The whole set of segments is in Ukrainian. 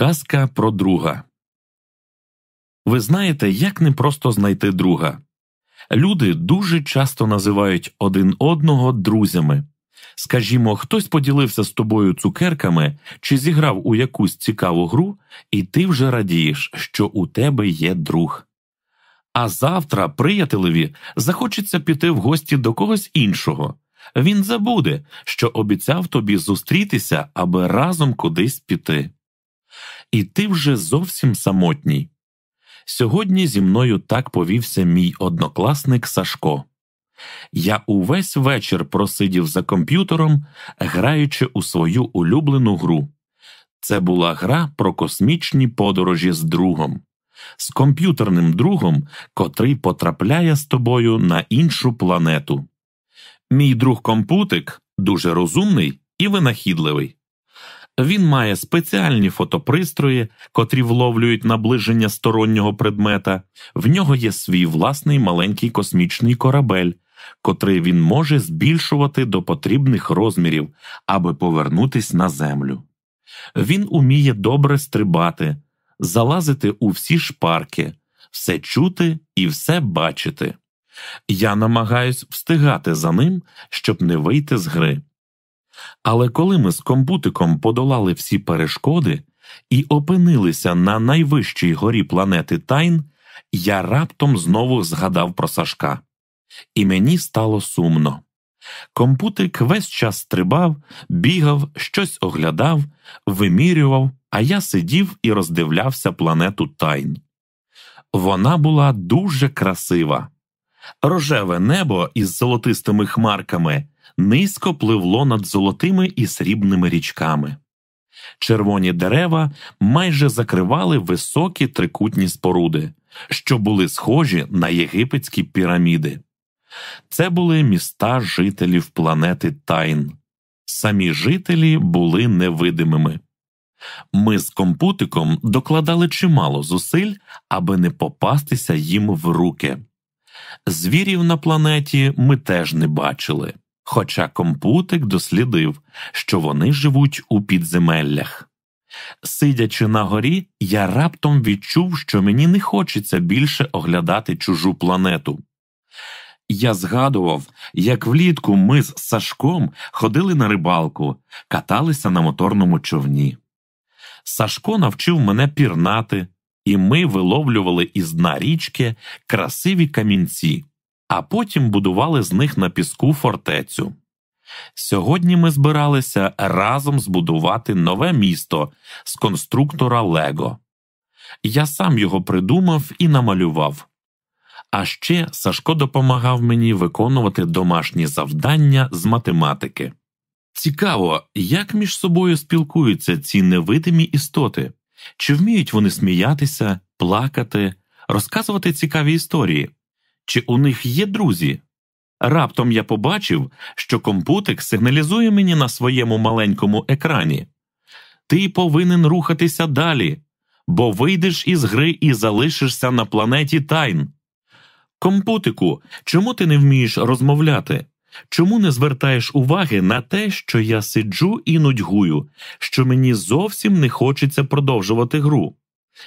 Казка про друга. Ви знаєте, як непросто знайти друга. Люди дуже часто називають один одного друзями. Скажімо, хтось поділився з тобою цукерками чи зіграв у якусь цікаву гру, і ти вже радієш, що у тебе є друг. А завтра приятелеві захочеться піти в гості до когось іншого. Він забуде, що обіцяв тобі зустрітися, аби разом кудись піти і ти вже зовсім самотній. Сьогодні зі мною так повівся мій однокласник Сашко. Я увесь вечір просидів за комп'ютером, граючи у свою улюблену гру. Це була гра про космічні подорожі з другом, з комп'ютерним другом, котрий потрапляє з тобою на іншу планету. Мій друг компутик дуже розумний і винахідливий. Він має спеціальні фотопристрої, котрі вловлюють наближення стороннього предмета, в нього є свій власний маленький космічний корабель, котрий він може збільшувати до потрібних розмірів, аби повернутись на землю. Він уміє добре стрибати, залазити у всі шпарки, все чути і все бачити. Я намагаюсь встигати за ним, щоб не вийти з гри. Але коли ми з компутиком подолали всі перешкоди і опинилися на найвищій горі планети Тайн, я раптом знову згадав про Сашка. І мені стало сумно. Компутик весь час стрибав, бігав, щось оглядав, вимірював, а я сидів і роздивлявся планету Тайн. Вона була дуже красива. Рожеве небо із золотистими хмарками низько пливло над золотими і срібними річками. Червоні дерева майже закривали високі трикутні споруди, що були схожі на єгипетські піраміди. Це були міста жителів планети Тайн. Самі жителі були невидимими. Ми з компутиком докладали чимало зусиль, аби не попастися їм в руки. Звірів на планеті ми теж не бачили хоча компутик дослідив, що вони живуть у підземеллях. Сидячи на горі, я раптом відчув, що мені не хочеться більше оглядати чужу планету. Я згадував, як влітку ми з Сашком ходили на рибалку, каталися на моторному човні. Сашко навчив мене пірнати, і ми виловлювали із дна річки красиві камінці а потім будували з них на піску фортецю. Сьогодні ми збиралися разом збудувати нове місто з конструктора Лего. Я сам його придумав і намалював. А ще Сашко допомагав мені виконувати домашні завдання з математики. Цікаво, як між собою спілкуються ці невидимі істоти, чи вміють вони сміятися, плакати, розказувати цікаві історії чи у них є друзі. Раптом я побачив, що компутик сигналізує мені на своєму маленькому екрані. Ти повинен рухатися далі, бо вийдеш із гри і залишишся на планеті Тайн. Компутику, чому ти не вмієш розмовляти? Чому не звертаєш уваги на те, що я сиджу і нудьгую, що мені зовсім не хочеться продовжувати гру?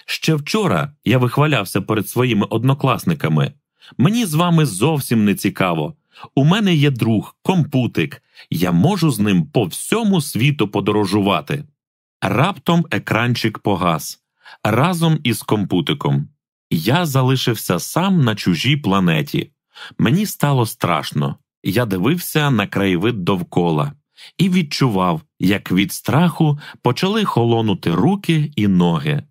Ще вчора я вихвалявся перед своїми однокласниками. Мені з вами зовсім не цікаво. У мене є друг, компутик, я можу з ним по всьому світу подорожувати. Раптом екранчик погас разом із компутиком. Я залишився сам на чужій планеті. Мені стало страшно. Я дивився на краєвид довкола і відчував, як від страху почали холонути руки і ноги.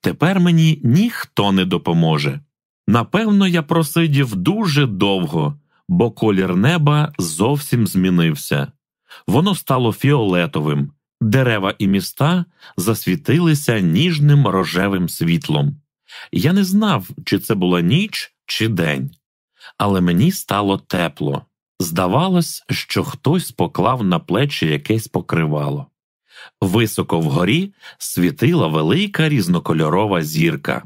Тепер мені ніхто не допоможе. Напевно, я просидів дуже довго, бо колір неба зовсім змінився. Воно стало фіолетовим, дерева і міста засвітилися ніжним рожевим світлом. Я не знав, чи це була ніч, чи день, але мені стало тепло. Здавалось, що хтось поклав на плечі якесь покривало. Високо вгорі світила велика різнокольорова зірка.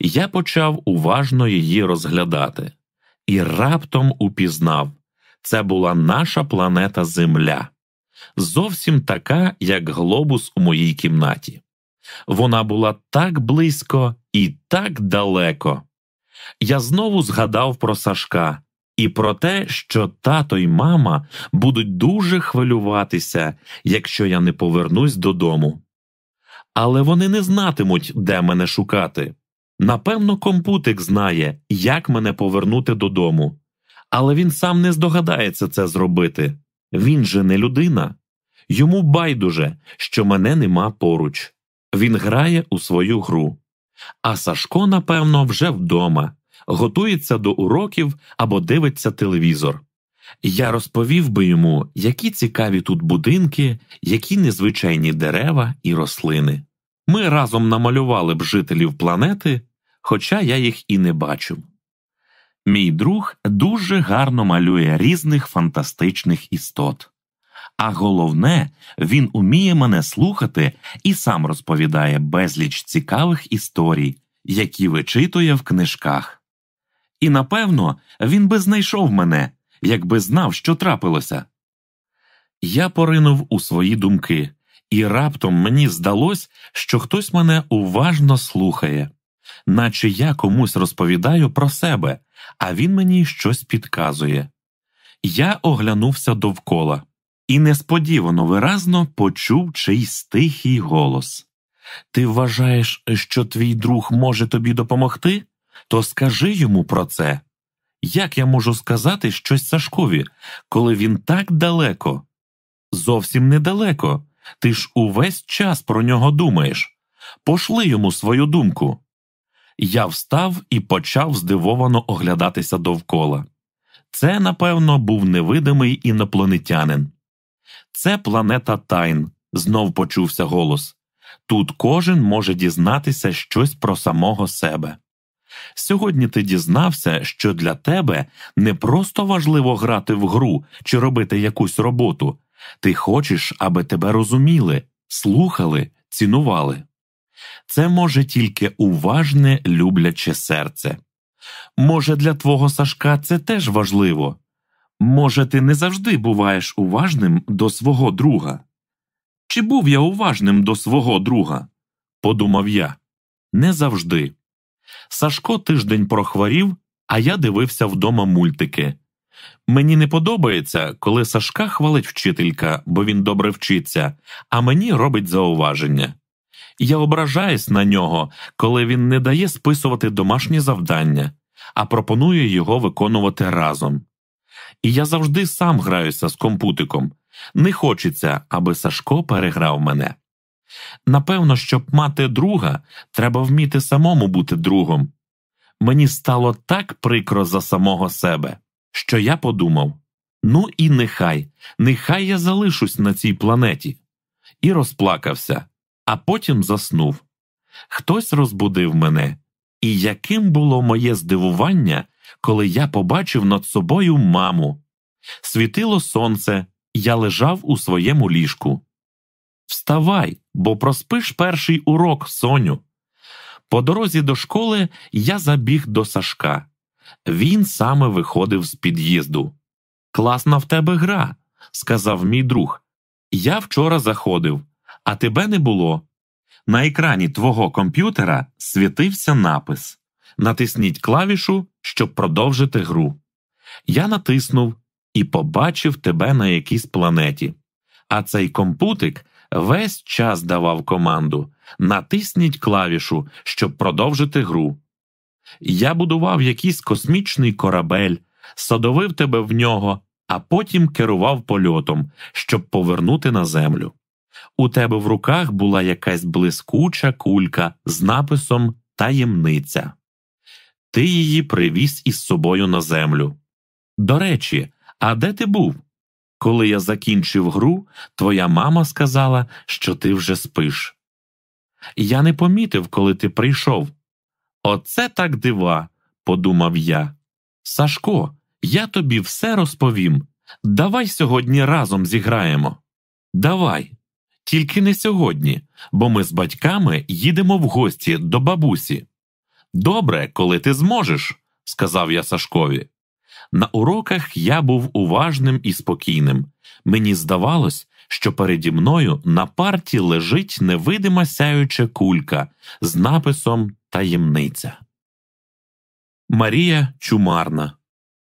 Я почав уважно її розглядати і раптом упізнав це була наша планета Земля, зовсім така, як глобус у моїй кімнаті. Вона була так близько і так далеко. Я знову згадав про Сашка і про те, що тато й мама будуть дуже хвилюватися, якщо я не повернусь додому. Але вони не знатимуть, де мене шукати. Напевно, компутик знає, як мене повернути додому, але він сам не здогадається це зробити. Він же не людина. Йому байдуже, що мене нема поруч. Він грає у свою гру. А Сашко, напевно, вже вдома, готується до уроків або дивиться телевізор. Я розповів би йому, які цікаві тут будинки, які незвичайні дерева і рослини. Ми разом намалювали б жителів планети, хоча я їх і не бачу. Мій друг дуже гарно малює різних фантастичних істот. А головне, він уміє мене слухати і сам розповідає безліч цікавих історій, які вичитує в книжках. І напевно він би знайшов мене, якби знав, що трапилося. Я поринув у свої думки, і раптом мені здалось, що хтось мене уважно слухає, наче я комусь розповідаю про себе, а він мені щось підказує. Я оглянувся довкола і несподівано виразно почув чийсь тихий голос. Ти вважаєш, що твій друг може тобі допомогти? То скажи йому про це. Як я можу сказати щось Сашкові, коли він так далеко? Зовсім недалеко. Ти ж увесь час про нього думаєш. Пошли йому свою думку. Я встав і почав здивовано оглядатися довкола. Це, напевно, був невидимий інопланетянин. Це планета Тайн, знов почувся голос. Тут кожен може дізнатися щось про самого себе. Сьогодні ти дізнався, що для тебе не просто важливо грати в гру чи робити якусь роботу, ти хочеш, аби тебе розуміли, слухали, цінували. Це може тільки уважне, любляче серце. Може, для твого Сашка це теж важливо. Може, ти не завжди буваєш уважним до свого друга? Чи був я уважним до свого друга? подумав я. Не завжди. Сашко тиждень прохворів, а я дивився вдома мультики. Мені не подобається, коли Сашка хвалить вчителька, бо він добре вчиться, а мені робить зауваження. Я ображаюсь на нього, коли він не дає списувати домашні завдання, а пропонує його виконувати разом. І я завжди сам граюся з компутиком. Не хочеться, аби Сашко переграв мене. Напевно, щоб мати друга, треба вміти самому бути другом. Мені стало так прикро за самого себе, що я подумав ну і нехай, нехай я залишусь на цій планеті, і розплакався, а потім заснув. Хтось розбудив мене, і яким було моє здивування, коли я побачив над собою маму. Світило сонце, я лежав у своєму ліжку. Вставай, бо проспиш перший урок, Соню. По дорозі до школи я забіг до Сашка. Він саме виходив з під'їзду. Класна в тебе гра, сказав мій друг. Я вчора заходив, а тебе не було. На екрані твого комп'ютера світився напис Натисніть клавішу, щоб продовжити гру. Я натиснув і побачив тебе на якійсь планеті. А цей компутик весь час давав команду натисніть клавішу, щоб продовжити гру. Я будував якийсь космічний корабель, садовив тебе в нього, а потім керував польотом, щоб повернути на землю. У тебе в руках була якась блискуча кулька з написом Таємниця. Ти її привіз із собою на землю. До речі, а де ти був? Коли я закінчив гру, твоя мама сказала, що ти вже спиш. Я не помітив, коли ти прийшов. Оце так дива, подумав я. Сашко, я тобі все розповім. Давай сьогодні разом зіграємо. Давай. Тільки не сьогодні, бо ми з батьками їдемо в гості до бабусі. Добре, коли ти зможеш, сказав я Сашкові. На уроках я був уважним і спокійним. Мені здавалось, що переді мною на парті лежить невидима сяюча кулька з написом Таємниця. Марія Чумарна